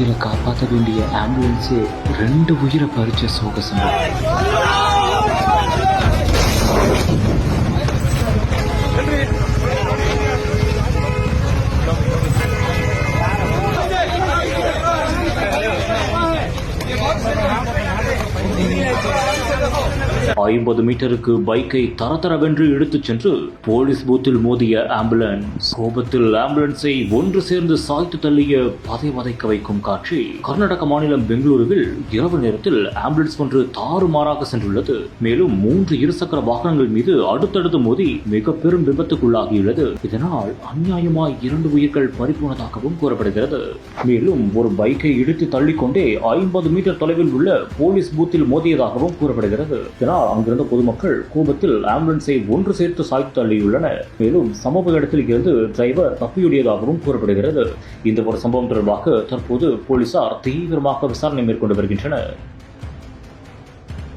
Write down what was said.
உயிரை காப்பாற்ற வேண்டிய ஆம்புலன்ஸே ரெண்டு உயிரை பறிச்ச சோக சம்பவம் ஐம்பது மீட்டருக்கு பைக்கை தரதரவென்று எடுத்துச் சென்று போலீஸ் பூத்தில் மோதிய ஆம்புலன்ஸ். கோபத்தில் ஆம்புலன்ஸை ஒன்று சேர்ந்து சாய்த்து தள்ளிய பதை வதைக்க வைக்கும் காட்சி கர்நாடக மாநிலம் பெங்களூருவில் இரவு நேரத்தில் ஆம்புலன்ஸ் ஒன்று தாறுமாறாக சென்றுள்ளது. மேலும் மூன்று இருசக்கர வாகனங்கள் மீது அடுத்தடுத்து மோதி மிக பெரும் விபத்துக்குள்ளாகியுள்ளது. இதனால் அநியாயமாய் இரண்டு உயிர்கள் பறிபோனதாகவும் கூறப்படுகிறது. மேலும் ஒரு பைக்கை இடித்து தள்ளிக்கொண்டே ஐம்பது மீட்டர் தொலைவில் உள்ள போலீஸ் பூத்தில் மோதியதாகவும் கூறப்படுகிறது. இதனால் அங்கிருந்த பொதுமக்கள் கோபத்தில் ஆம்புலன்ஸை ஒன்று சேர்த்து சாய்த்து தள்ளியுள்ளனர். மேலும் சம்பவ இடத்தில் இருந்து டிரைவர் தப்பியுடையதாகவும் கூறப்படுகிறது. இந்த ஒரு சம்பவம் தொடர்பாக தற்போது போலீசார் தீவிரமாக விசாரணை மேற்கொண்டு வருகின்றனர்.